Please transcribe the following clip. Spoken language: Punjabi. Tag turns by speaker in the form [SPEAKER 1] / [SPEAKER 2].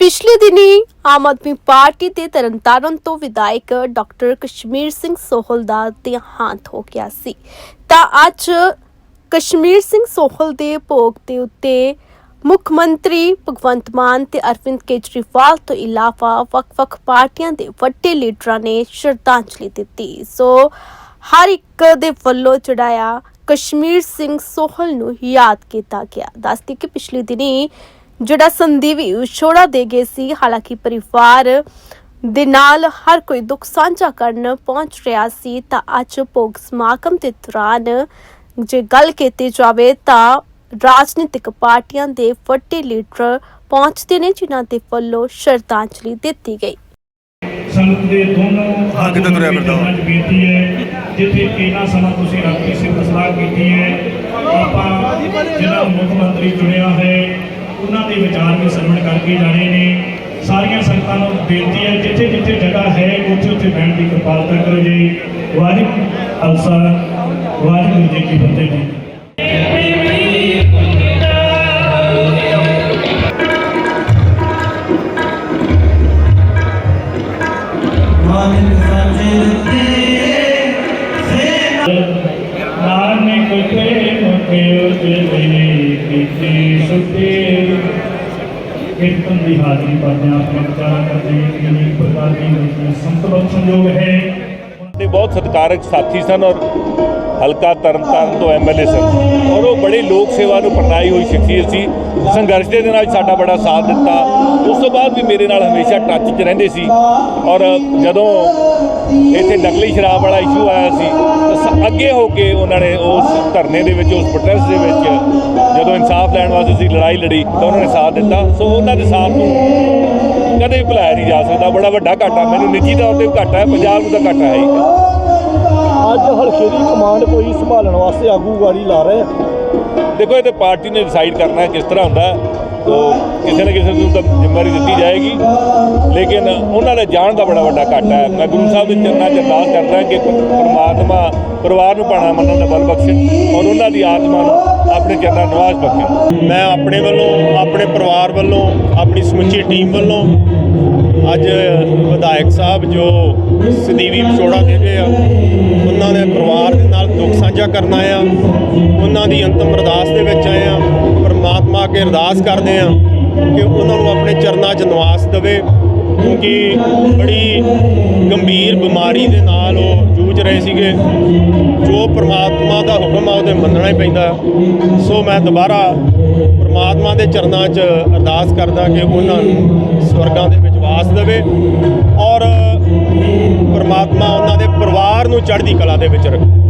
[SPEAKER 1] ਪਿਛਲੇ ਦਿਨੀ ਆਮ ਆਦਮੀ ਪਾਰਟੀ ਦੇ ਤਰਨਤਾਰਨ ਤੋਂ ਵਿਧਾਇਕ ਡਾਕਟਰ ਕਸ਼ਮੀਰ ਸਿੰਘ ਸੋਹਲ ਦਾ ਦੇਹਾਂਤ ਹੋ ਗਿਆ ਸੀ। ਤਾਂ ਅੱਜ ਕਸ਼ਮੀਰ ਸਿੰਘ ਸੋਹਲ ਦੇ ਭੋਗ ਦੇ ਉੱਤੇ ਮੁੱਖ ਮੰਤਰੀ ਭਗਵੰਤ ਮਾਨ ਤੇ ਅਰਵਿੰਦ ਕੇਜਰੀਵਾਲ ਤੋਂ ਇਲਾਵਾ ਵੱਖ-ਵੱਖ ਪਾਰਟੀਆਂ ਦੇ ਵੱਡੇ ਲੀਡਰਾਂ ਨੇ ਸ਼ਰਧਾਂਜਲੀ ਦਿੱਤੀ। ਸੋ ਹਰ ਇੱਕ ਦੇ ਵੱਲੋਂ ਚੜਾਇਆ ਕਸ਼ਮੀਰ ਸਿੰਘ ਸੋਹਲ ਨੂੰ ਯਾਦ ਕੀਤਾ ਗਿਆ। ਦੱਸਦੀ ਕਿ ਪਿਛਲੇ ਦਿਨੀ ਜਿਹੜਾ ਸੰਦੀਵੀ ਵਿਛੋੜਾ ਦੇ ਗਏ ਸੀ ਹਾਲਾਂਕਿ ਪਰਿਵਾਰ ਦੇ ਨਾਲ ਹਰ ਕੋਈ ਦੁੱਖ ਸਾਂਝਾ ਕਰਨ ਪਹੁੰਚ ਰਿਹਾ ਸੀ ਤਾਂ ਅੱਜ ਭੋਗ ਸਮਾਗਮ ਦੇ ਦੌਰਾਨ ਜੇ ਗੱਲ ਕੀਤੀ ਜਾਵੇ ਤਾਂ ਰਾਜਨੀਤਿਕ ਪਾਰਟੀਆਂ ਦੇ ਵੱਡੇ ਲੀਡਰ ਪਹੁੰਚਦੇ ਨੇ ਜਿਨ੍ਹਾਂ ਦੇ ਵੱਲੋਂ ਸ਼ਰਧਾਂਜਲੀ ਦਿੱਤੀ ਗਈ
[SPEAKER 2] ਸੰਗਤ ਦੇ ਦੋਨੋਂ
[SPEAKER 3] ਹਾਂ, ਕਿੱਦਾਂ ਤੁਰਿਆ ਫਿਰਦਾ?
[SPEAKER 2] ਅੱਜ ਬੇਨਤੀ ਹੈ ਜਿੱਥੇ ਇੰਨਾ ਸਮਾਂ ਤੁਸੀਂ ਰਾਤੀ ਸਿਫਤ ਸਲਾਹ ਕੀਤੀ ਹੈ ਆਪਾਂ ਜਿਹੜਾ ਮੁੱਖ ਮੰਤਰੀ ਚੁਣਿਆ ਹੈ ਉਹਨਾਂ ਦੇ ਵਿਚਾਰ ਵੀ ਸਰਵਣ ਕਰਕੇ ਜਾਣੇ ਨੇ। ਸਾਰੀਆਂ ਸੰਗਤਾਂ ਨੂੰ ਬੇਨਤੀ ਹੈ, ਜਿੱਥੇ ਜਿੱਥੇ ਜਗ੍ਹਾ ਹੈ, ਉੱਥੇ ਉੱਥੇ ਬੈਠਣ ਦੀ ਕਿਰਪਾਲਤਾ ਕਰੋ ਜੀ। ਵਾਹਿਗੁਰੂ ਖਾਲਸਾ, ਵਾਹਿਗੁਰੂ ਜੀ ਕੀ ਫਤਿਹ ਜੀ। ਨਾਮ ਨੇ ਕੋਤੇ ਮੁਕੇ ਉਜਲੇ ਕੀਤੀ ਸੁਤੇ ਕੀਰਤਨ ਦੀ ਹਾਜ਼ਰੀ ਪਾਉਂਦੇ ਆਪਣੇ ਵਿਚਾਰਾਂ ਕਰਦੇ ਅਨੇਕ ਪ੍ਰਕਾਰ ਦੀ ਸੰਤਲਨ ਸੰਯੋਗ ਹੈ
[SPEAKER 4] ਦੇ ਬਹੁਤ ਸਤਿਕਾਰਕ ਸਾਥੀ ਸਨ ਔਰ ਹਲਕਾ ਤਰਨਤਾਰਨ ਤੋਂ ਐਮਐਲਏ ਸਨ ਔਰ ਉਹ ਬੜੇ ਲੋਕ ਸੇਵਾ ਨੂੰ ਪ੍ਰਣਾਈ ਹੋਈ ਸ਼ਖਸੀਅਤ ਸੀ ਸੰਘਰਸ਼ ਦੇ ਨਾਲ ਸਾਡਾ ਬੜਾ ਸਾਥ ਦਿੱਤਾ ਉਸ ਤੋਂ ਬਾਅਦ ਵੀ ਮੇਰੇ ਨਾਲ ਹਮੇਸ਼ਾ ਟੱਚ 'ਚ ਰਹਿੰਦੇ ਸੀ ਔਰ ਜਦੋਂ ਇੱਥੇ ਨਕਲੀ ਸ਼ਰਾਬ ਵਾਲਾ ਇਸ਼ੂ ਆਇਆ ਸੀ ਅੱਗੇ ਹੋ ਕੇ ਉਹਨਾਂ ਨੇ ਉਸ ਧਰਨੇ ਦੇ ਵਿੱਚ ਉਸ ਪ੍ਰੋਟੈਸਟ ਦੇ ਵਿੱਚ ਜਦੋਂ ਇਨਸਾਫ ਲੈਣ ਵਾਸਤੇ ਸੀ ਲੜਾਈ ਲੜੀ ਤਾਂ ਉਹਨਾਂ ਨੇ ਸਾਥ ਦਿੱਤਾ। ਸੋ ਉਹਨਾਂ ਦੇ ਸਾਥ ਨੂੰ ਕਦੇ ਵੀ ਭੁਲਾਇਆ ਨਹੀਂ ਜਾ ਸਕਦਾ। ਬੜਾ ਵੱਡਾ ਘਾਟਾ ਮੈਨੂੰ ਨਿੱਜੀ ਤੌਰ ਤੇ ਘਾਟਾ ਹੈ ਪੰਜਾਬ ਨੂੰ ਤਾਂ ਘਾਟਾ ਹੈ
[SPEAKER 5] ਅੱਜ ਹਲਕੇ ਦੀ ਕਮਾਂਡ ਕੋਈ ਸੰਭਾਲਣ ਵਾਸਤੇ ਆਗੂ ਗਾੜੀ ਲਾ ਰਹੇ
[SPEAKER 4] ਦੇਖੋ ਇਹ ਤੇ ਪਾਰਟੀ ਨੇ ਡਿਸਾਈਡ ਕਰਨਾ ਹੈ ਕਿਸ ਤਰ੍ਹਾਂ ਹੁੰਦਾ ਤੋ ਕਿਸੇ ਨਾ ਕਿਸੇ ਨੂੰ ਤਾਂ ਜ਼ਿੰਮੇਵਾਰੀ ਦਿੱਤੀ ਜਾਏਗੀ। ਲੇਕਿਨ ਉਹਨਾਂ ਦੇ ਜਾਣ ਦਾ ਬੜਾ ਵੱਡਾ ਘਾਟਾ ਹੈ। ਮੈਂ ਗੁਰੂ ਸਾਹਿਬ ਦੇ ਚਰਨਾਂ 'ਚ ਅਰਦਾਸ ਕਰਦਾ ਕਿ ਪਰਮਾਤਮਾ ਪਰਿਵਾਰ ਨੂੰ ਪਾਣਾ ਮੰਨਣ ਦਾ ਬਲ ਬਖਸ਼ੇ ਔਰ ਉਹਨਾਂ ਦੀ ਆਤਮਾ ਨੂੰ ਆਪਣੇ ਚਰਨਾਂ ਨਿਵਾਸ ਬਖਸ਼ੇ।
[SPEAKER 5] ਮੈਂ ਆਪਣੇ ਵੱਲੋਂ, ਆਪਣੇ ਪਰਿਵਾਰ ਵੱਲੋਂ, ਆਪਣੀ ਸਮੁੱਚੀ ਟੀਮ ਵੱਲੋਂ ਅੱਜ ਵਿਧਾਇਕ ਸਾਹਿਬ ਜੋ ਸਦੀਵੀ ਵਿਛੋੜਾ ਦੇ ਗਏ ਆ, ਉਹਨਾਂ ਦੇ ਪਰਿਵਾਰ ਦੇ ਨਾਲ ਦੁੱਖ ਸਾਂਝਾ ਕਰਨ ਆਏ ਆ, ਉਹਨਾਂ ਦੀ ਅੰਤਮ ਅਰਦਾਸ ਦੇ ਵਿੱਚ ਆਏ ਆ, ਪਰਮਾਤਮਾ ਅੱਗੇ ਅਰਦਾਸ ਕਰਦੇ ਆ ਕਿ ਉਹਨਾਂ ਨੂੰ ਆਪਣੇ ਚਰਨਾਂ 'ਚ ਨਿਵਾਸ ਦੇਵੇ। ਕਿਉਂਕਿ ਬੜੀ ਗੰਭੀਰ ਬਿਮਾਰੀ ਦੇ ਨਾਲ ਉਹ ਜੂਝ ਰਹੇ ਸੀਗੇ। ਜੋ ਪ੍ਰਮਾਤਮਾ ਦਾ ਹੁਕਮ ਆ, ਉਹਦੇ ਮੰਨਣਾ ਹੀ ਪੈਂਦਾ। ਸੋ ਮੈਂ ਦੁਬਾਰਾ ਪ੍ਰਮਾਤਮਾ ਦੇ ਚਰਨਾਂ 'ਚ ਅਰਦਾਸ ਕਰਦਾ ਕਿ ਉਹਨਾਂ ਨੂੰ ਸਵਰਗਾਂ ਦੇ ਵਿੱਚ ਵਾਸ ਦੇਵੇ ਔਰ ਪ੍ਰਮਾਤਮਾ ਉਹਨਾਂ ਦੇ ਪਰਿਵਾਰ ਨੂੰ ਚੜ੍ਹਦੀ ਕਲਾ ਦੇ ਵਿੱਚ ਰੱਖੇ।